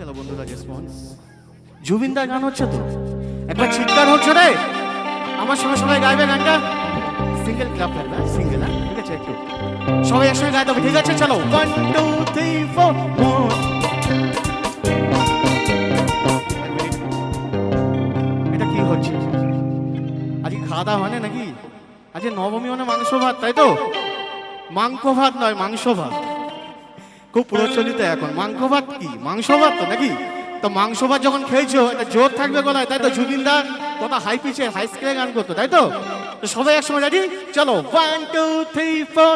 গেল বন্ধুরা রেসপন্স জুবিনদার গান হচ্ছে তো। একবার চিৎকার হচ্ছে রে। আমার সঙ্গে সবাই গাইবে গানটা। সিঙ্গেল ক্লাব করবে সিঙ্গেল হ্যাঁ? ঠিক আছে, একটু। সবাই একসঙ্গে গাইতে হবে ঠিক আছে? চলো। ওয়ান টু থ্রি ফোর এটা কি হচ্ছে? আজকে খাওয়া দাওয়া হয় না নাকি? আজকে নবমী মানে মাংস ভাত, তাই তো? মাংস ভাত নয়, মাংস ভাত। খুব প্রচলিত এখন। মাংস ভাত কি? মাংস ভাত তো নাকি? তো মাংস ভাত যখন খেয়েছো এটা জোর থাকবে গলায়, তাই তো জুবিনদার কত হাই পিছে হাই স্কেলে গান করতো, তাই তো? সবাই একসময় রেডি চলো ওয়ান টু থ্রি ফোর